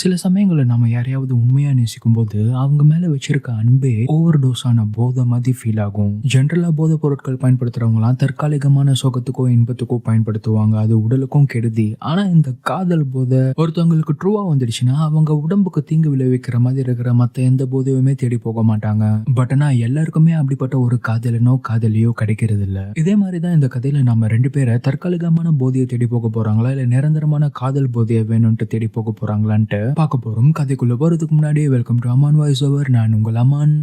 சில சமயங்களில் நம்ம யாரையாவது உண்மையாக நேசிக்கும் போது அவங்க மேலே வச்சிருக்க அன்பே ஓவர் டோஸ் ஆன போதை மாதிரி ஃபீல் ஆகும். ஜென்ரலாக போதை பொருட்கள் பயன்படுத்துறவங்களாம் தற்காலிகமான சுகத்துக்கோ இன்பத்துக்கோ பயன்படுத்துவாங்க. அது உடலுக்கும் கெடுதி. ஆனால் இந்த காதல் போதை ஒருத்தவங்களுக்கு ட்ரூவாக வந்துடுச்சுன்னா அவங்க உடம்புக்கு தீங்கு விளைவிக்கிற மாதிரி இருக்கிற மற்ற எந்த போதையுமே தேடி போக மாட்டாங்க. பட் ஆனால் எல்லாருக்குமே அப்படிப்பட்ட ஒரு காதலனோ காதலியோ கிடைக்கிறது இல்லை இதே மாதிரி தான் இந்த கதையில் நம்ம ரெண்டு பேரை தற்காலிகமான போதையை தேடி போக போகிறாங்களா இல்லை நிரந்தரமான காதல் போதையை வேணும்ன்ட்டு தேடி போக போகிறாங்களான்ட்டு பார்க்க போறோம். கதைக்குள்ள போறதுக்கு முன்னாடி welcome to Aman voice over நான் உங்கள் அமான்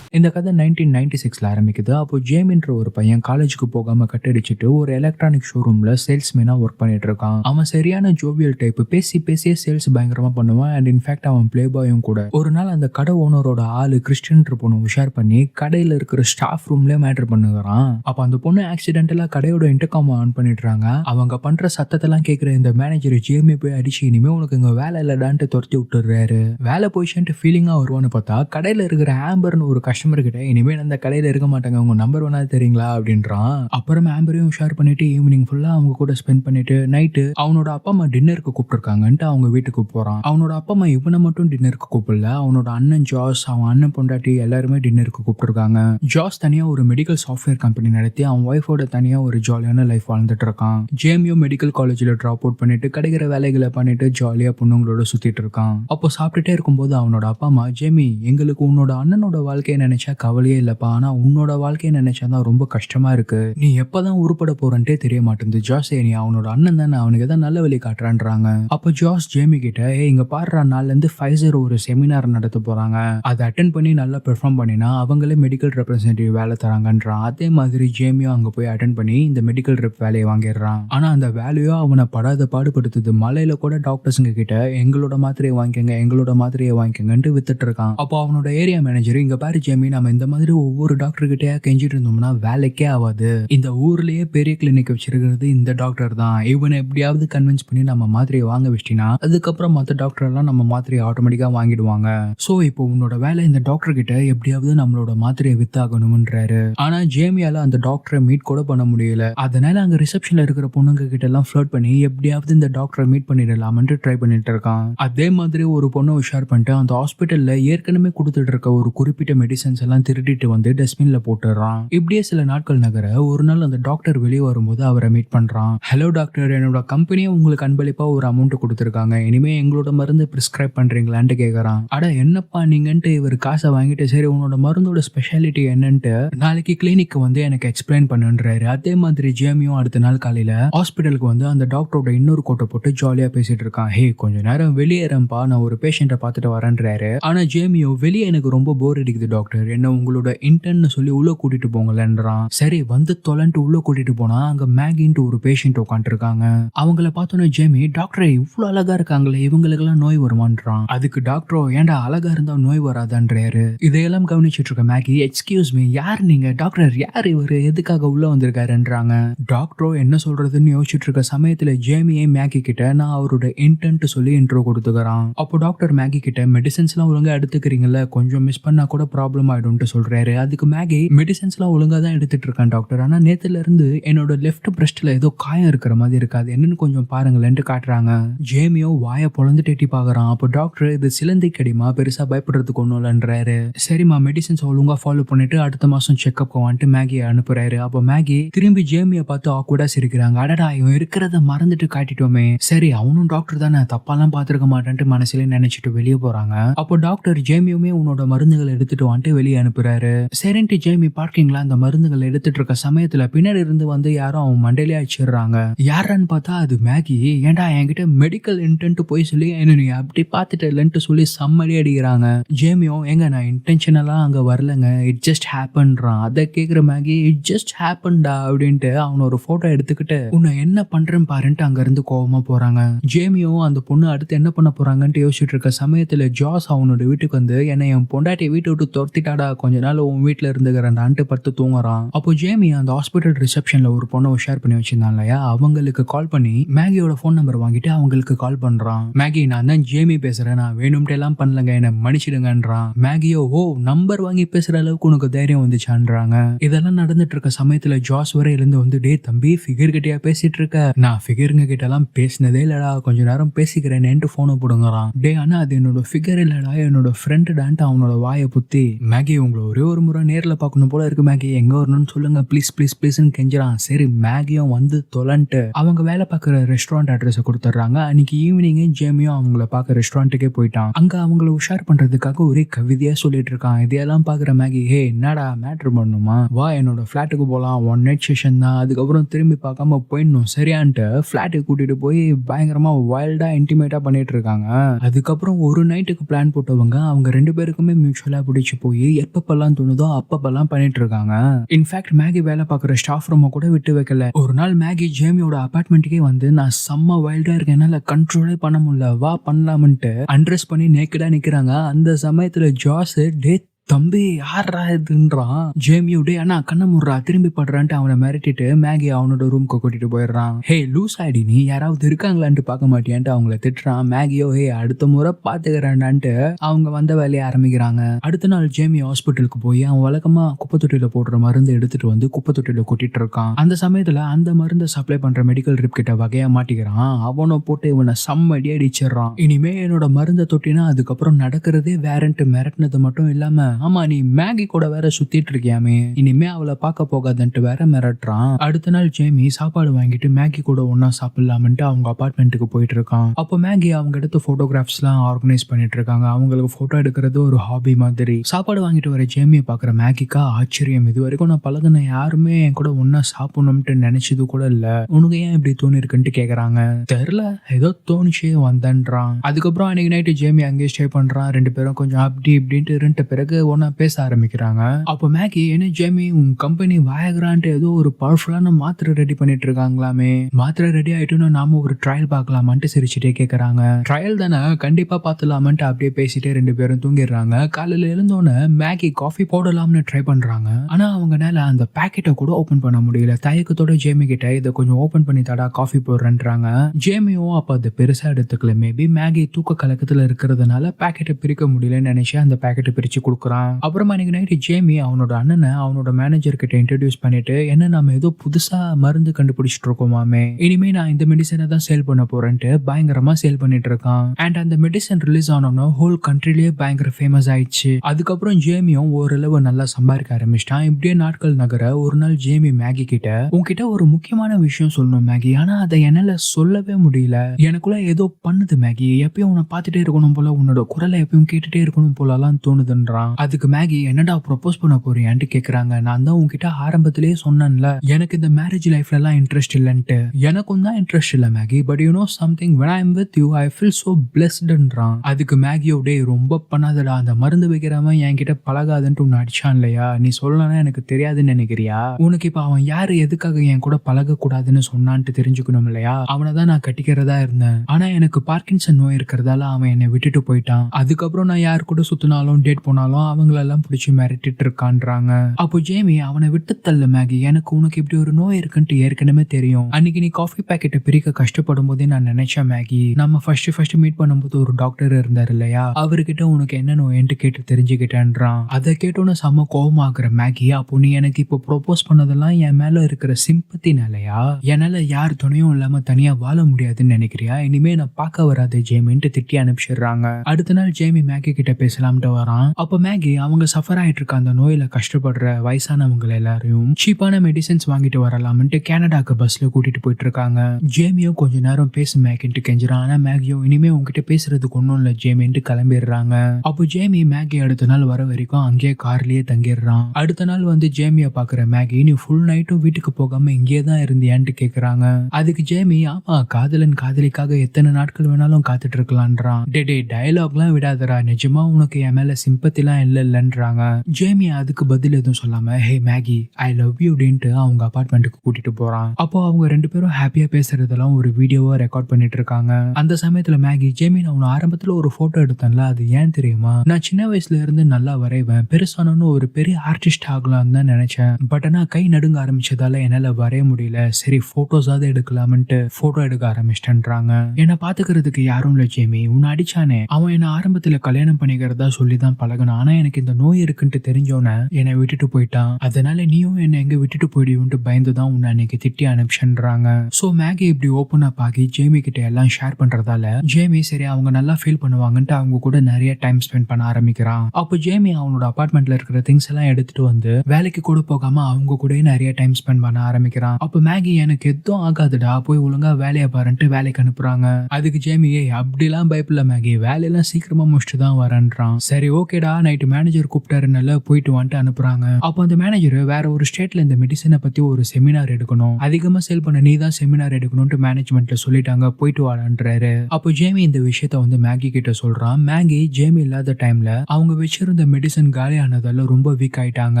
இந்த கதை நைன்டீன் நைன்டி சிக்ஸில் ஆரம்பிக்குது. அப்போ ஜேமின்ற ஒரு பையன் காலேஜுக்கு போகாம கட்டடிச்சிட்டு ஒரு எலக்ட்ரானிக் ஷோரூம்ல சேல்ஸ்மேனாக ஒர்க் பண்ணிட்டு இருக்கான் அவன் சரியான ஜோவியல் டைப் பேசி பேசியே சேல்ஸ் பயங்கரமா பண்ணுவான் அண்ட் இன்ஃபேக்ட் அவன் பிளே பாயும் கூட. ஒரு நாள் அந்த கடை ஓனரோட ஆள் கிறிஸ்டின்ற பொண்ணு உஷார் பண்ணி கடையில் இருக்கிற ஸ்டாஃப் ரூம்ல மேட்டர் பண்ணுகிறான். அப்போ அந்த பொண்ணு ஆக்சிடென்டலாக கடையோட இன்டர்காம் ஆன் பண்ணிடுறாங்க. அவங்க பண்ற சத்தத்தெல்லாம் கேட்குற இந்த மேனேஜர் ஜேமி போய் அடிச்சு இனிமே உனக்கு இங்கே வேலை இல்லடான்ட்டு துரத்தி விட்டுறாரு வேலை பொசிஷன்ட்டு ஃபீலிங்காக வருவான்னு பார்த்தா கடையில் இருக்கிற ஆம்பர்னு ஒரு கஷ்டம் கிட்ட இனிமே அந்த கடையில இருக்க மாட்டாங்க. உங்க நம்பர் வேணா தெரியுங்களா அப்படின்றான். அப்புறம் ஆம்பரையும் ஷேர் பண்ணிட்டு ஈவினிங் ஃபுல்லா அவங்க கூட ஸ்பெண்ட் பண்ணிட்டு நைட்டு அவனோட அப்பா அம்மா டின்னருக்கு கூப்பிட்டுருக்காங்கன்ட்டு அவங்க வீட்டுக்கு போறான். அவனோட அப்பா அம்மா இவனை மட்டும் டின்னருக்கு கூப்பிடல. அவனோட அண்ணன் ஜாஸ் அவன் அண்ணன் பொண்டாட்டி எல்லாருமே டின்னருக்கு கூப்பிட்டுருக்காங்க. ஜாஸ் தனியா ஒரு மெடிக்கல் சாஃப்ட்வேர் கம்பெனி நடத்தி அவன் ஒய்ஃபோட தனியா ஒரு ஜாலியான லைஃப் வாழ்ந்துட்டு இருக்கான் ஜேமியோ மெடிக்கல் காலேஜ்ல ட்ராப் அவுட் பண்ணிட்டு கிடைக்கிற வேலைகளை பண்ணிட்டு ஜாலியா பொண்ணுங்களோட சுத்திட்டு இருக்கான். அப்போ சாப்பிட்டுட்டே இருக்கும்போது அவனோட அப்பா அம்மா ஜேமி எங்களுக்கு உன்னோட அண்ணனோட வாழ்க்கையை நினைச்சா கவலையே இல்லப்பா. ஆனா உன்னோட வாழ்க்கையை நினைச்சாதான் ரொம்ப கஷ்டமா இருக்கு. நீ எப்பதான் உருப்பட போறன்ட்டே தெரிய மாட்டேங்குது. ஜாஸ் நீ அவனோட அண்ணன் தானே. அவனுக்கு தான் நல்ல வழி காட்டுறான்றாங்க. அப்போ ஜாஸ் ஜேமி கிட்ட ஏ இங்க பாடுற நாள்ல இருந்து ஃபைசர் ஒரு செமினார் நடத்த போறாங்க. அதை அட்டன் பண்ணி நல்லா பெர்ஃபார்ம் பண்ணினா அவங்களே மெடிக்கல் ரெப்ரஸன்டேட்டிவ் வேலை தராங்கன்றான். அதே மாதிரி ஜேமியோ அங்க போய் அட்டன் பண்ணி இந்த மெடிக்கல் ரெப் வேலையை வாங்கிடுறான். ஆனா அந்த வேலையோ அவனை படாத பாடுபடுத்துது. மலையில கூட டாக்டர்ஸுங்க கிட்ட எங்களோட மாத்திரையை வாங்கிக்கங்க எங்களோட மாத்திரையை வாங்கிக்கங்கன்ட்டு வித்துட்டு இருக்கான். அப்போ அவனோட ஏரியா மேனேஜர் இங்க பாரு ஜேமி நம்ம இந்த மாதிரி ஒவ்வொரு டாக்டர் கிட்டயா கெஞ்சிட்டு இருந்தோம்னா வேலைக்கே ஆகாது இந்த ஊர்லயே பெரிய கிளினிக் வச்சிருக்கிறது இந்த டாக்டர் தான். இவனை எப்படியாவது கன்வின்ஸ் பண்ணி நம்ம மாத்திரையை வாங்க வச்சிட்டினா அதுக்கப்புறம் மற்ற டாக்டர் எல்லாம் நம்ம மாத்திரையை ஆட்டோமேட்டிக்கா வாங்கிடுவாங்க. சோ இப்போ உன்னோட வேலை இந்த டாக்டர் கிட்ட எப்படியாவது நம்மளோட மாத்திரையை வித்தாகணும்ன்றாரு. ஆனா ஜேமியால அந்த டாக்டரை மீட் கூட பண்ண முடியல. அதனால அங்க ரிசப்ஷன்ல இருக்கிற பொண்ணுங்க கிட்ட எல்லாம் ஃபிளோட் பண்ணி எப்படியாவது இந்த டாக்டரை மீட் பண்ணிடலாம்னு ட்ரை பண்ணிட்டு இருக்கான். அதே மாதிரி ஒரு பொண்ணை உஷார் பண்ணிட்டு அந்த ஹாஸ்பிட்டல்ல ஏற்கனவே கொடுத்துட்டு இருக்க ஒரு குறிப்பிட்ட மெடிசன் மெடிசன்ஸ் எல்லாம் திருடிட்டு வந்து டஸ்ட்பின்ல போட்டுறான் இப்படியே சில நாட்கள் நகர ஒரு நாள் அந்த டாக்டர் வெளியே வரும்போது அவரை மீட் பண்றான். ஹலோ டாக்டர் என்னோட கம்பெனியும் உங்களுக்கு அன்பளிப்பா ஒரு அமௌண்ட் கொடுத்துருக்காங்க. இனிமே எங்களோட மருந்து பிரிஸ்கிரைப் பண்றீங்களான்ட்டு கேக்குறான். அட என்னப்பா நீங்கன்ட்டு இவர் காசை வாங்கிட்டு சரி உன்னோட மருந்தோட ஸ்பெஷாலிட்டி என்னன்ட்டு நாளைக்கு கிளினிக்கு வந்து எனக்கு எக்ஸ்பிளைன் பண்ணுன்றாரு. அதே மாதிரி ஜேமியும் அடுத்த நாள் காலையில ஹாஸ்பிட்டலுக்கு வந்து அந்த டாக்டரோட இன்னொரு கோட்டை போட்டு ஜாலியா பேசிட்டு இருக்கான். ஹே கொஞ்ச நேரம் வெளியேறப்பா நான் ஒரு பேஷண்ட்டை பார்த்துட்டு வரேன்றாரு. ஆனா ஜேமியோ வெளியே எனக்கு ரொம்ப போர் அடிக்குது டாக்டர் என்ன உங்களோட இன்டர்ன்னு சொல்லி உள்ள கூட்டிட்டு போங்களேன்றான். சரி வந்து தொலைன்ட்டு உள்ள கூட்டிட்டு போனா அங்க மேகின்ட்டு ஒரு பேஷண்ட் உட்காந்துருக்காங்க அவங்கள பார்த்தோன்னே ஜேமி டாக்டர் இவ்வளவு அழகா இருக்காங்களே இவங்களுக்கெல்லாம் நோய் வருமான்றான். அதுக்கு டாக்டரோ ஏன்டா அழகா இருந்தா நோய் வராதான்றாரு. இதையெல்லாம் கவனிச்சிட்டு இருக்க மேகி எக்ஸ்கியூஸ் மீ யார் நீங்க? டாக்டர் யார் இவரு? எதுக்காக உள்ள வந்திருக்காருன்றாங்க. டாக்டரோ என்ன சொல்றதுன்னு யோசிச்சுட்டு இருக்க சமயத்துல ஜேமியை மேகி கிட்ட நான் அவரோட இன்டென்ட் சொல்லி இன்ட்ரோ கொடுத்துக்கிறான். அப்போ டாக்டர் மேகி கிட்ட மெடிசன்ஸ் எல்லாம் ஒழுங்கா எடுத்துக்கிறீங்கல்ல கொஞ்சம் மிஸ் பண்ணா கூட ப்ராப்ளம் ஆயிடும்ட்டு சொல்கிறாரு அதுக்கு மேகி மெடிசன்ஸ்லாம் எல்லாம் ஒழுங்கா தான் எடுத்துட்டு இருக்கான் டாக்டர் ஆனா நேத்துல இருந்து என்னோட லெஃப்ட் பிரஸ்ட்டில் ஏதோ காயம் இருக்கிற மாதிரி இருக்காது என்னன்னு கொஞ்சம் பாருங்களேன்ட்டு காட்டுறாங்க. ஜேமியோ வாயை பொழந்துட்டு எட்டி பாக்குறான் அப்போ டாக்டர் இது சிலந்தை கடிமா பெருசா பயப்படுறதுக்கு ஒன்றும் இல்லைன்றாரு. சரிம்மா மெடிசன்ஸ் ஒழுங்கா ஃபாலோ பண்ணிட்டு அடுத்த மாசம் செக்அப் வந்துட்டு மேகியை அனுப்புறாரு. அப்போ மேகி திரும்பி ஜேமியை பார்த்து ஆக்வர்டாக சிரிக்கிறாங்க. அடடா இவன் இருக்கிறத மறந்துட்டு காட்டிட்டோமே. சரி அவனும் டாக்டர் தானே. தப்பாலாம் பார்த்துருக்க மாட்டேன்ட்டு மனசுல நினைச்சிட்டு வெளியே போறாங்க. அப்போ டாக்டர் ஜேமியுமே உன்னோட மருந்துகளை எடுத்துட்டு வந்துட்டு வெளியே அனுப்புறாரு. சரின்ட்டு ஜேமி பார்க்கிங்ல அந்த மருந்துகளை எடுத்துட்டு இருக்க சமயத்துல பின்னாடி இருந்து வந்து யாரும் அவன் மண்டையிலே அடிச்சிடுறாங்க. யாரான்னு பார்த்தா அது மேகி. ஏன்டா என்கிட்ட மெடிக்கல் இன்டென்ட் போய் சொல்லி என்ன நீ அப்படி பார்த்துட்டு இல்லைன்ட்டு சொல்லி சம்மடி அடிக்கிறாங்க. ஜேமியோ எங்க நான் இன்டென்ஷனலா அங்க வரலங்க. இட் ஜஸ்ட் ஹேப்பன்றான் அதை கேக்குற மேகி இட் ஜஸ்ட் ஹேப்பன்டா அப்படின்ட்டு அவன் ஒரு போட்டோ எடுத்துக்கிட்டு உன்னை என்ன பண்றேன்னு பாருன்ட்டு அங்க இருந்து கோவமா போறாங்க. ஜேமியோ அந்த பொண்ணு அடுத்து என்ன பண்ண போறாங்கன்ட்டு யோசிச்சுட்டு இருக்க சமயத்துல ஜாஸ் அவனோட வீட்டுக்கு வந்து என்னை என் பொண்டாட்டி வீட்டை விட்டு துரத்தி மாத்திட்டாடா கொஞ்ச நாள் உன் வீட்டில் இருந்துக்கிறேன்டான்ட்டு படுத்து தூங்குறான். அப்போ ஜேமி அந்த ஹாஸ்பிட்டல் ரிசப்ஷனில் ஒரு பொண்ணை ஷேர் பண்ணி வச்சிருந்தான் இல்லையா? அவங்களுக்கு கால் பண்ணி மேகியோட ஃபோன் நம்பர் வாங்கிட்டு அவங்களுக்கு கால் பண்ணுறான் மேகி நான் தான் ஜேமி பேசுகிறேன் நான் வேணும்ட்டு எல்லாம் பண்ணலங்க என்ன மன்னிச்சிடுங்கன்றான். மேகியோ ஓ நம்பர் வாங்கி பேசுகிற அளவுக்கு உனக்கு தைரியம் வந்துச்சான்றாங்க. இதெல்லாம் நடந்துட்டு இருக்க சமயத்தில் ஜாஸ் வரை இருந்து வந்து டே தம்பி ஃபிகர் கிட்டயா பேசிட்டு இருக்க? நான் ஃபிகருங்க கிட்ட எல்லாம் பேசினதே இல்லடா கொஞ்ச நேரம் பேசிக்கிறேன்ட்டு ஃபோனை போடுங்கிறான். டே ஆனா அது என்னோட ஃபிகர் இல்லடா என்னோட ஃப்ரெண்டு டான்ட்டு அவனோட வாயை புத்தி. மேகி உங்களை ஒரே ஒரு முறை நேரில் பார்க்கணும் போல இருக்கு மேகி. எங்கே வரணும்னு சொல்லுங்க. ப்ளீஸ் ப்ளீஸ் ப்ளீஸ்னு கெஞ்சுறான். சரி மேகியும் வந்து தொலன்ட்டு அவங்க வேலை பார்க்குற ரெஸ்டாரண்ட் அட்ரஸை கொடுத்துட்றாங்க. அன்னைக்கு ஈவினிங்கே ஜேமியும் அவங்கள பார்க்க ரெஸ்டாரண்ட்டுக்கே போயிட்டான். அங்கே அவங்கள உஷார் பண்ணுறதுக்காக ஒரே கவிதையாக சொல்லிட்டு இருக்கான். இதையெல்லாம் பார்க்குற மேகி ஹே என்னடா மேட்ரு பண்ணுமா? வா என்னோட ஃப்ளாட்டுக்கு போகலாம் ஒன் நைட் செஷன் தான். அதுக்கப்புறம் திரும்பி பார்க்காம போயிடணும். சரியான்ட்டு ஃப்ளாட்டுக்கு கூட்டிகிட்டு போய் பயங்கரமாக வைல்டாக இன்டிமேட்டாக பண்ணிட்டு இருக்காங்க. அதுக்கப்புறம் ஒரு நைட்டுக்கு பிளான் போட்டவங்க அவங்க ரெண்டு பேருக்குமே மியூச்சுவலாக பிடிச்சி போய் எப்பப்பெல்லாம் தோணுதோ அப்பப்பெல்லாம் பண்ணிட்டு இருக்காங்க இன்ஃபேக்ட் மேகி வேலை பார்க்குற ஸ்டாஃப் ரூமை கூட விட்டு வைக்கல. ஒரு நாள் மேகி ஜேமியோட அபார்ட்மெண்ட்டுக்கே வந்து நான் செம்ம வைல்டா இருக்கேன். என்னால கண்ட்ரோலே பண்ண முடியல. வா பண்ணலாம்ன்ட்டு அண்ட்ரஸ் பண்ணி நேக்கடா நிக்கிறாங்க. அந்த சமயத்துல ஜாஸ் டே தம்பி யாரா இதுன்றான் ஜேமியோ டே அண்ணா கண்ண முடுறா திரும்பி படுறான்ட்டு அவனை மிரட்டிட்டு மேகி அவனோட ரூம்க்கு கூட்டிட்டு போயிடுறான். ஹே லூஸ் ஆயிடி நீ. யாராவது இருக்காங்களான்ட்டு பார்க்க மாட்டியான்ட்டு அவங்கள திட்டுறான். மேகியோ ஹே அடுத்த முறை பாத்துக்கிறான்டான்ட்டு அவங்க வந்த வேலையை ஆரம்பிக்கிறாங்க. அடுத்த நாள் ஜேமி ஹாஸ்பிட்டலுக்கு போய் அவன் வழக்கமா குப்பை தொட்டியில போடுற மருந்து எடுத்துட்டு வந்து குப்பை தொட்டியில கொட்டிட்டு இருக்கான். அந்த சமயத்துல அந்த மருந்தை சப்ளை பண்ற மெடிக்கல் ரிப் கிட்ட வகையா மாட்டிக்கிறான். அவனை போட்டு இவனை செம்மடி அடிச்சிடுறான். இனிமே என்னோட மருந்தை தொட்டினா அதுக்கப்புறம் நடக்கிறதே வேறன்ட்டு மிரட்டினது மட்டும் இல்லாம ஆமா நீ மேகி கூட வேற சுத்திட்டு இருக்கியாமே. இனிமே அவளை பார்க்க போகாதன்ட்டு வேற மிரட்டுறான். அடுத்த நாள் ஜேமி சாப்பாடு வாங்கிட்டு மேகி கூட ஒன்னா சாப்பிடலாமன்ட்டு அவங்க அபார்ட்மெண்ட்டுக்கு போயிட்டு இருக்கான். அப்போ மேகி அவங்க எடுத்த போட்டோகிராஃப்ஸ் எல்லாம் ஆர்கனைஸ் பண்ணிட்டு இருக்காங்க. அவங்களுக்கு போட்டோ எடுக்கிறது ஒரு ஹாபி மாதிரி. சாப்பாடு வாங்கிட்டு வர ஜேமியை பாக்குற மேகிக்கா ஆச்சரியம். இது வரைக்கும் நான் பழகின யாருமே என் கூட ஒன்னா சாப்பிடணும்ட்டு நினைச்சது கூட இல்ல. உனக்கு ஏன் இப்படி தோணி இருக்குன்ட்டு கேக்குறாங்க. தெரியல ஏதோ தோணிச்சே வந்தன்றான். அதுக்கப்புறம் அன்னைக்கு நைட்டு ஜேமி அங்கேயே ஸ்டே பண்றான். ரெண்டு பேரும் கொஞ்சம் அப்படி இப்படின்ட்டு இருந்த பிறகு ஒன்றா பேச ஆரம்பிக்கிறாங்க. அப்போ மேகி என்ன ஜேமி உன் கம்பெனி வாயகரான்ட்டு ஏதோ ஒரு பவர்ஃபுல்லான மாத்திரை ரெடி பண்ணிட்டு இருக்காங்களாமே மாத்திரை ரெடி ஆயிட்டுன்னு நாம ஒரு ட்ரையல் பார்க்கலாமான்ட்டு சிரிச்சுட்டே கேட்குறாங்க ட்ரையல் தானே கண்டிப்பாக பார்த்துலாமான்ட்டு அப்படியே பேசிட்டே ரெண்டு பேரும் தூங்கிடுறாங்க. காலையில் எழுந்தோன்னே மேகி காஃபி போடலாம்னு ட்ரை பண்றாங்க. ஆனா அவங்கனால அந்த பேக்கெட்டை கூட ஓப்பன் பண்ண முடியல. தயக்கத்தோட ஜேமி கிட்ட இதை கொஞ்சம் ஓப்பன் பண்ணி தடா காஃபி போடுறேன்றாங்க. ஜேமியும் அப்போ அதை பெருசா எடுத்துக்கல. மேபி மேகி தூக்க கலக்கத்தில் இருக்கிறதுனால பாக்கெட்டை பிரிக்க முடியலன்னு நினைச்சு அந்த பாக்கெட்டை பிரிச்சு கொடுக்குறான் அப்புறமா இன்னைக்கு நைட்டு ஜேமி அவனோட அண்ணனை அவனோட மேனேஜர் கிட்ட இன்ட்ரடியூஸ் பண்ணிட்டு என்ன நம்ம ஏதோ புதுசா மருந்து கண்டுபிடிச்சிட்டு இருக்கோமாமே இனிமே நான் இந்த மெடிசனை தான் சேல் பண்ண போறேன்ட்டு பயங்கரமா சேல் பண்ணிட்டு இருக்கான். அண்ட் அந்த மெடிசன் ரிலீஸ் ஆனோன்னா ஹோல் கண்ட்ரிலேயே பயங்கர ஃபேமஸ் ஆயிடுச்சு. அதுக்கப்புறம் ஜேமியும் ஓரளவு நல்லா சம்பாதிக்க ஆரம்பிச்சிட்டான். இப்படியே நாட்கள் நகர ஒரு நாள் ஜேமி மேகி கிட்ட உன்கிட்ட ஒரு முக்கியமான விஷயம் சொல்லணும் மேகி. ஆனா அதை என்னால சொல்லவே முடியல. எனக்குள்ள ஏதோ பண்ணுது மேகி. எப்பயும் உன்னை பார்த்துட்டே இருக்கணும் போல உன்னோட குரலை எப்பயும் கேட்டுட்டே இருக்கணும் போலலாம் தோணுதுன்றான். அதுக்கு மேகி என்னடா ப்ரொபோஸ் பண்ண போறியான்ட்டு கேக்குறாங்க. நான் தான் உன்கிட்ட ஆரம்பத்திலேயே சொன்னேன்ல. எனக்கு இந்த மேரேஜ் லைஃப்ல எல்லாம் இன்ட்ரெஸ்ட் இல்லைன்ட்டு. எனக்கும் தான் இன்ட்ரெஸ்ட் இல்ல Maggie. But you know something when I am with you I feel so பிளஸ்டுன்றான் அதுக்கு மேகியோ டே ரொம்ப பண்ணாதடா. அந்த மருந்து வைக்கிறவன் என்கிட்ட பழகாதுன்ட்டு ஒன்று அடிச்சான் இல்லையா? நீ சொல்லனா எனக்கு தெரியாதுன்னு நினைக்கிறியா? உனக்கு இப்ப அவன் யாரு? எதுக்காக என் கூட பழக கூடாதுன்னு சொன்னான்ட்டு தெரிஞ்சுக்கணும் இல்லையா? அவனை தான் நான் கட்டிக்கிறதா இருந்தேன். ஆனா எனக்கு பார்க்கின்சன் நோய் இருக்கிறதால அவன் என்னை விட்டுட்டு போயிட்டான். அதுக்கப்புறம் நான் யார் கூட சுத்தினாலும் டேட் போனாலும் அவங்களெல்லாம் பிடிச்சி மிரட்டிட்டு இருக்கான்றாங்க அப்போ ஜேமி அவனை விட்டு தள்ள மேகி. எனக்கு உனக்கு இப்படி ஒரு நோய் இருக்குன்ட்டு ஏற்கனவே தெரியும். அன்னைக்கு நீ காஃபி பாக்கெட்டை பிரிக்க கஷ்டப்படும் போதே நான் நினைச்சேன் மேகி. நம்ம ஃபர்ஸ்ட் ஃபர்ஸ்ட் மீட் பண்ணும்போது ஒரு டாக்டர் இருந்தார் இல்லையா? அவர்கிட்ட உனக்கு என்ன நோயின்ட்டு கேட்டு தெரிஞ்சுக்கிட்டேன்றான். அதை கேட்டோன்னு செம்ம கோபமாகற மேகி. அப்போ நீ எனக்கு இப்போ ப்ரொபோஸ் பண்ணதெல்லாம் என் மேல இருக்கிற சிம்பத்தினாலயா என்னால யார் துணையும் இல்லாம தனியா வாழ முடியாதுன்னு நினைக்கிறியா? இனிமே நான் பார்க்க வராது ஜேமின்ட்டு திட்டி அனுப்பிச்சிடுறாங்க. அடுத்த நாள் ஜேமி மேகி கிட்ட பேசலாம்ட்டு வரான். அப்ப மேகி அவங்க சஃபர் ஆகிட்டு இருக்க அந்த நோயில கஷ்டப்படுற வயசானவங்க எல்லாரையும் சீப்பான மெடிசன்ஸ் வாங்கிட்டு வரலாம்ன்ட்டு கனடாக்கு பஸ்ல கூட்டிட்டு போயிட்டு இருக்காங்க ஜேமியோ கொஞ்ச நேரம் பேசு மேகின்ட்டு கெஞ்சுறான். ஆனா மேகியோ இனிமே உங்ககிட்ட பேசுறதுக்கு ஒன்றும் இல்லை ஜேமின்ட்டு கிளம்பிடுறாங்க. அப்போ ஜேமி மேகி அடுத்த நாள் வர வரைக்கும் அங்கேயே கார்லயே தங்கிடுறான். அடுத்த நாள் வந்து ஜேமியை பாக்குற மேகி நீ ஃபுல் நைட்டும் வீட்டுக்கு போகாம இங்கேயே தான் இருந்தியான்ட்டு கேக்குறாங்க. அதுக்கு ஜேமி ஆமா காதலன் காதலிக்காக எத்தனை நாட்கள் வேணாலும் காத்துட்டு இருக்கலான்றான். டே டே டயலாக்லாம் விடாதடா. நிஜமா உனக்கு என் மேல சிம்பத்திலாம் இல்லை இல்லைன்றாங்க ஜேமி அதுக்கு பதில் எதுவும் சொல்லாம hey Maggie I love you அப்படின்ட்டு அவங்க அபார்ட்மெண்ட்டுக்கு கூட்டிட்டு போறான். அப்போ அவங்க ரெண்டு பேரும் ஹாப்பியா பேசுறதெல்லாம் ஒரு வீடியோவா ரெக்கார்ட் பண்ணிட்டு இருக்காங்க அந்த சமயத்துல மேகி ஜேமி நான் உன்னை ஆரம்பத்துல ஒரு போட்டோ எடுத்தேன்ல அது ஏன் தெரியுமா? நான் சின்ன வயசுல இருந்து நல்லா வரைவேன். பெருசானு ஒரு பெரிய ஆர்டிஸ்ட் ஆகலாம் தான் நினைச்சேன். பட் ஆனா கை நடுங்க ஆரம்பிச்சதால என்னால வரைய முடியல. சரி போட்டோஸாவது எடுக்கலாம்னு போட்டோ எடுக்க ஆரம்பிச்சிட்டேன்றாங்க. என்னை பாத்துக்கிறதுக்கு யாரும் இல்ல ஜேமி. உன்னை அடிச்சானே. அவன் என்ன ஆரம்பத்துல கல்யாணம் பண்ணிக்கிறதா சொல்லி தான் பழகினான். ஆனா எனக்கு இந்த நோய் இருக்குன்ட்டு தெரிஞ்சோன்னே என்னை விட்டுட்டு போயிட்டான். அதனால நீயும் என்னை எங்க விட்டுட்டு போயிடுவோன்ட்டு பயந்து தான் உன்னை அன்னைக்கு திட்டி அனுப்பிச்சுன்றாங்க. சோ மேகி இப்படி ஓப்பன் அப் ஆகி ஜேமி கிட்ட எல்லாம் ஷேர் பண்றதால ஜேமி சரி அவங்க நல்லா ஃபீல் பண்ணுவாங்கன்ட்டு அவங்க கூட நிறைய டைம் ஸ்பெண்ட் பண்ண ஆரம்பிக்கிறான். அப்போ ஜேமி அவனோட அபார்ட்மெண்ட்ல இருக்கிற திங்ஸ் எல்லாம் எடுத்துட்டு வந்து வேலைக்கு கூட போகாம அவங்க கூட நிறைய டைம் ஸ்பெண்ட் பண்ண ஆரம்பிக்கிறான். அப்போ மேகி எனக்கு எதுவும் ஆகாதுடா போய் ஒழுங்கா வேலையை பாருன்ட்டு வேலைக்கு அனுப்புறாங்க. அதுக்கு ஜேமி ஏய் அப்படிலாம் பயப்பில்ல மேகி வேலையெல்லாம் சீக்கிரமா முடிச்சுட்டு தான் வரேன்றான். சரி ஓகேடா நைட்டு மேனேஜர் கூப்பிட்டாருனால போயிட்டு வந்துட்டு அனுப்புறாங்க. அப்போ அந்த மேனேஜர் வேற ஒரு ஸ்டேட்ல இந்த மெடிசனை பத்தி ஒரு செமினார் எடுக்கணும். அதிகமா சேல் பண்ண நீ தான் செமினார் எடுக்கணும்னு மேனேஜ்மெண்ட்ல சொல்லிட்டாங்க. போயிட்டு வாடான்றாரு. அப்போ ஜேமி இந்த விஷயத்த வந்து மேகி கிட்ட சொல்றான். மேகி ஜேமி இல்லாத டைம்ல அவங்க வச்சிருந்த மெடிசன் காலியானதால ரொம்ப வீக் ஆயிட்டாங்க.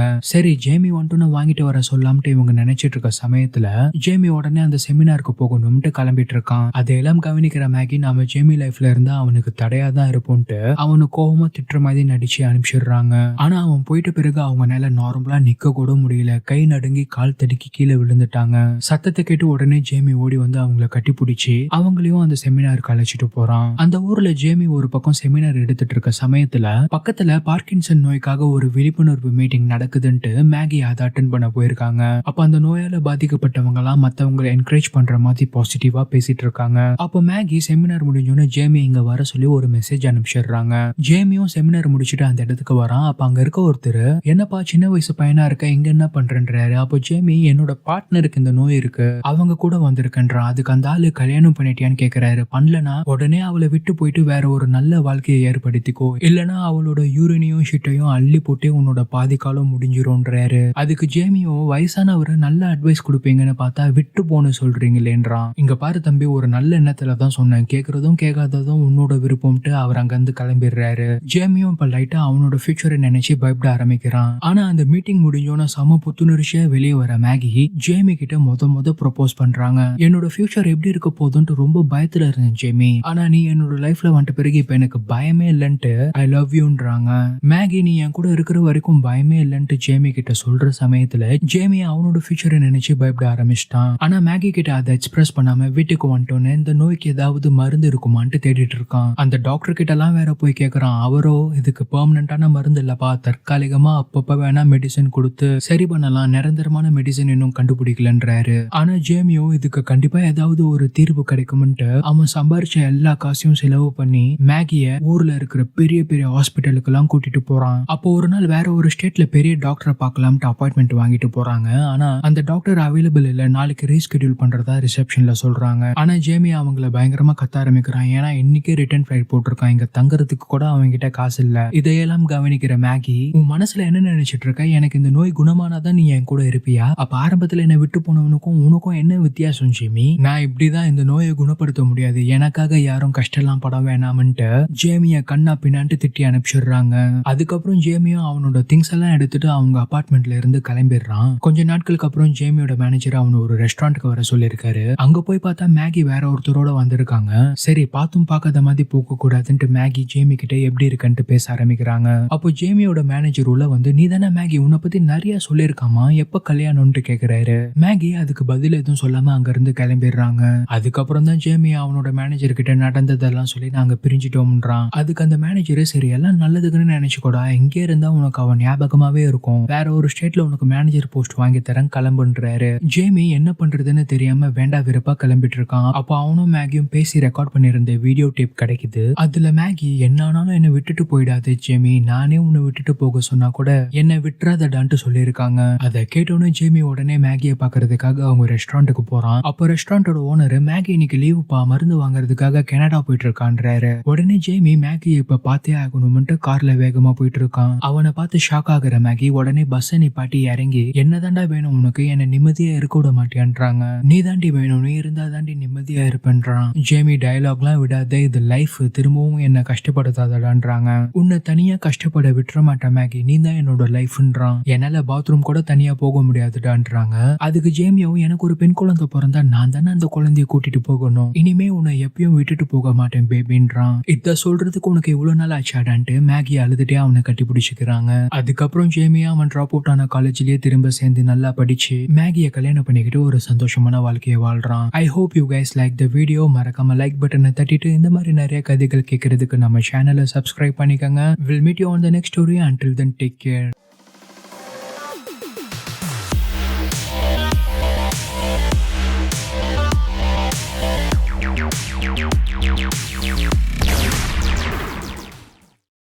சரி ஜேமி வந்துட்டு நான் வாங்கிட்டு வர சொல்லாமட்டு இவங்க நினைச்சிட்டு இருக்க சமயத்துல ஜேமி உடனே அந்த செமினாருக்கு போகணும்ட்டு கிளம்பிட்டு இருக்கான். அதையெல்லாம் கவனிக்கிற மேகி நாம ஜேமி லைஃப்ல இருந்தா அவனுக்கு தடையா தான் இருப்போம்ட்டு அவனு கோபமா திட்டுற மாதிரி நடிச்சு வச்சிடுறாங்க. ஆனா அவன் போயிட்ட பிறகு அவங்கனால நார்மலா நிக்க கூட முடியல. கை நடுங்கி கால் தடுக்கி கீழே விழுந்துட்டாங்க. சத்தத்தை கேட்டு உடனே ஜேமி ஓடி வந்து அவங்கள கட்டி பிடிச்சி அவங்களையும் அந்த செமினாருக்கு அழைச்சிட்டு போறான். அந்த ஊர்ல ஜேமி ஒரு பக்கம் செமினார் எடுத்துட்டு இருக்க சமயத்துல பக்கத்துல பார்க்கின்சன் நோய்க்காக ஒரு விழிப்புணர்வு மீட்டிங் நடக்குதுன்ட்டு மேகி அதை அட்டன் பண்ண போயிருக்காங்க. அப்ப அந்த நோயால பாதிக்கப்பட்டவங்க எல்லாம் மத்தவங்களை என்கரேஜ் பண்ற மாதிரி பாசிட்டிவா பேசிட்டு இருக்காங்க. அப்போ மேகி செமினார் முடிஞ்சோன்னு ஜேமி இங்க வர சொல்லி ஒரு மெசேஜ் அனுப்பிச்சிடுறாங்க. ஜேமியும் செமினார் முடிச்சுட்டு அந்த இடத்துக்கு வரான். அப்ப அங்க இருக்க ஒருத்தர் என்னப்பா சின்ன வயசு பையனா இருக்க? இங்க என்ன பண்றேன்றாரு? அப்போ ஜேமி என்னோட பார்ட்னருக்கு இந்த நோய் இருக்கு. அவங்க கூட வந்திருக்கன்றான். அதுக்கு அந்த ஆளு கல்யாணம் பண்ணிட்டியான்னு கேக்குறாரு. பண்ணலனா உடனே அவளை விட்டு போயிட்டு வேற ஒரு நல்ல வாழ்க்கையை ஏற்படுத்திக்கோ. இல்லனா அவளோட யூரினையும் ஷிட்டையும் அள்ளி போட்டு உன்னோட பாதிக்காலம் முடிஞ்சிரும்ன்றாரு. அதுக்கு ஜேமியோ வயசானவர் நல்ல அட்வைஸ் கொடுப்பீங்கன்னு பார்த்தா விட்டு போன சொல்றீங்களேன்றான். இங்க பாரு தம்பி ஒரு நல்ல எண்ணத்துல தான் சொன்னேன். கேக்குறதும் கேட்காததும் உன்னோட விருப்பம்ட்டு அவர் அங்கிருந்து கிளம்பிடுறாரு. ஜேமியும் இப்ப லைட்டா அவனோட ஃபியூச்சரை நினைச்சு பயப்பட ஆரம்பிக்கிறான். ஆனா அந்த மீட்டிங் முடிஞ்சோன்னா சம புத்துணர்ச்சியா வெளியே வர மேகி ஜேமி கிட்ட முத முத ப்ரொபோஸ் பண்றாங்க. என்னோட ஃபியூச்சர் எப்படி இருக்க போகுதுன்ட்டு ரொம்ப பயத்துல இருந்தேன் ஜேமி. ஆனா நீ என்னோட லைஃப்ல வந்துட்ட பிறகு இப்ப எனக்கு பயமே இல்லைன்ட்டு ஐ லவ் யூன்றாங்க மேகி நீ என் கூட இருக்கிற வரைக்கும் பயமே இல்லைன்ட்டு ஜேமி கிட்ட சொல்ற சமயத்துல ஜேமி அவனோட ஃபியூச்சரை நினைச்சு பயப்பட ஆரம்பிச்சிட்டான். ஆனா மேகி கிட்ட அதை எக்ஸ்பிரஸ் பண்ணாம வீட்டுக்கு வந்துட்டோன்னு இந்த நோய்க்கு ஏதாவது மருந்து இருக்குமான்ட்டு தேடிட்டு இருக்கான். அந்த டாக்டர் கிட்ட எல்லாம் வேற போய் கேக்குறான் அவரோ இதுக்கு பெர்மனண்டான மருந்து இல்லப்பா. தற்காலிகமா அப்பப்போ வேணா மெடிசன் கொடுத்து சரி பண்ணலாம். நிரந்தரமான மெடிசன் இன்னும் கண்டுபிடிக்கலன்றாரு. ஆனா ஜேமியோ இதுக்கு கண்டிப்பா ஏதாவது ஒரு தீர்வு கிடைக்கும்ன்ட்டு அவன் சம்பாரிச்ச எல்லா காசையும் செலவு பண்ணி மேகிய ஊர்ல இருக்கிற பெரிய பெரிய ஹாஸ்பிட்டலுக்கு எல்லாம் கூட்டிட்டு போறான். அப்போ ஒரு நாள் வேற ஒரு ஸ்டேட்ல பெரிய டாக்டரை பார்க்கலாம்ட்டு அப்பாயின்மெண்ட் வாங்கிட்டு போறாங்க. ஆனா அந்த டாக்டர் அவைலபிள் இல்ல. நாளைக்கு ரீஸ்கெடியூல் பண்றதா ரிசப்ஷன்ல சொல்றாங்க. ஆனா ஜேமி அவங்கள பயங்கரமா கத்த ஆரம்பிக்கிறான். ஏன்னா இன்னைக்கே ரிட்டர்ன் ஃபிளைட் போட்டிருக்கான். இங்க தங்குறதுக்கு கூட அவங்க கிட்ட காசு இல்ல. இதையெல்லாம் கவனிக்கிற மேகி உன் மனசுல என்ன நினைச்சிட்டு இருக்க? எனக்கு இந்த நோய் குணமானாதான் நீ என் கூட இருப்பியா? அப்ப ஆரம்பத்துல என்னை விட்டு போனவனுக்கும் உனக்கும் என்ன வித்தியாசம் ஜேமி? நான் இப்படிதான் இந்த நோயை குணப்படுத்த முடியாது. எனக்காக யாரும் கஷ்டம்லாம் பட வேணாம்ன்ட்டு ஜேமிய கண்ணா பின்னான்ட்டு திட்டி அனுப்பிச்சிடுறாங்க. அதுக்கப்புறம் ஜேமியும் அவனோட திங்ஸ் எல்லாம் எடுத்துட்டு அவங்க அபார்ட்மெண்ட்ல இருந்து கிளம்பிடுறான். கொஞ்ச நாட்களுக்கு அப்புறம் ஜேமியோட மேனேஜர் அவனை ஒரு ரெஸ்டாரண்ட்க்கு வர சொல்லியிருக்காரு. அங்க போய் பார்த்தா மேகி வேற ஒருத்தரோட வந்திருக்காங்க. சரி பார்த்தும் பார்க்காத மாதிரி போக கூடாதுன்ட்டு மேகி ஜேமி கிட்ட எப்படி இருக்குன்ட்டு பேச ஆரம்பிக்கிறாங்க. அப்போ ஜேமியோட மேனேஜர் உள்ள வந்து நீ தானே மேகி உன்னை பத்தி நிறைய சொல்லியிருக்காமா எப்ப கல்யாணம்னு கேக்குறாரு. மேகி அதுக்கு பதில் எதுவும் சொல்லாம அங்க இருந்து கிளம்பிடுறாங்க. அதுக்கப்புறம் தான் ஜேமி அவனோட மேனேஜர் கிட்ட நடந்ததெல்லாம் சொல்லி நாங்க பிரிஞ்சிட்டோம்ன்றான். அதுக்கு அந்த மேனேஜர் சரி எல்லாம் நல்லதுக்குன்னு நினைச்சுக்கூடா. இங்கே இருந்தா உனக்கு அவன் ஞாபகமாவே இருக்கும். வேற ஒரு ஸ்டேட்ல உனக்கு மேனேஜர் போஸ்ட் வாங்கி தரேன் கிளம்புன்றாரு. ஜேமி என்ன பண்றதுன்னு தெரியாம வேண்டா விருப்பா கிளம்பிட்டு இருக்கான். அப்போ அவனும் மேகியும் பேசி ரெக்கார்ட் பண்ணிருந்த வீடியோ டேப் கிடைக்குது. அதுல மேகி என்ன என்னை விட்டுட்டு போயிடாது ஜேமி. நானே உன்னை விட்டுட்டு போக சொன்னா கூட என்னை விட்டுறாதடான்ட்டு சொல்லியிருக்காங்க. அதை கேட்டோன்னே ஜேமி உடனே மேகியை பாக்குறதுக்காக அவங்க ரெஸ்டாரண்ட்டுக்கு போறான். அப்போ ரெஸ்டாரண்டோட ஓனர் மேகி இன்னைக்கு லீவுப்பா மருந்து வாங்குறதுக்காக கனடா போயிட்டு இருக்கான்றாரு உடனே ஜேமி மேகியை இப்ப பார்த்தே ஆகணும்ட்டு கார்ல வேகமா போயிட்டு இருக்கான் அவனை பார்த்து ஷாக் ஆகுற மேகி உடனே பஸ் நிப்பாட்டி இறங்கி என்னதாண்டா வேணும் உனக்கு? என்ன நிம்மதியா இருக்க விட மாட்டேன்றாங்க நீ தாண்டி வேணும். நீ இருந்தா தாண்டி நிம்மதியா இருப்பேன்றான். ஜேமி டயலாக்லாம் விடாத இது லைஃப் திரும்பவும் என்ன கஷ்டப்படுத்தாதடான்றாங்க. உன்னை தனியா கஷ்ட கஷ்டப்பட விட்டுற மாட்டேன் மேகி. நீ தான் என்னோட லைஃப்ன்றான். என்னால பாத்ரூம் கூட தனியா போக முடியாதுடான்றாங்க. அதுக்கு ஜேமியாவும் எனக்கு ஒரு பெண் குழந்தை பிறந்தா நான் தானே அந்த குழந்தைய கூட்டிட்டு போகணும். இனிமே உன்னை எப்பயும் விட்டுட்டு போக மாட்டேன் பேபின்றான் இத சொல்றதுக்கு உனக்கு இவ்வளவு நாள் ஆச்சாடான்ட்டு மேகி அழுதுட்டே அவனை கட்டி பிடிச்சிக்கிறாங்க அதுக்கப்புறம் ஜேமியா அவன் ட்ராப் அவுட் ஆன காலேஜ்லயே திரும்ப சேர்ந்து நல்லா படிச்சு மேகியை கல்யாணம் பண்ணிக்கிட்டு ஒரு சந்தோஷமான வாழ்க்கையை வாழ்றான். I hope you guys like the video மறக்காம லைக் பட்டனை தட்டிட்டு இந்த மாதிரி நிறைய கதைகள் கேட்கறதுக்கு நம்ம சேனலை சப்ஸ்கிரைப் பண்ணிக்கோங்க. Will meet you on the next story. Until then, take care.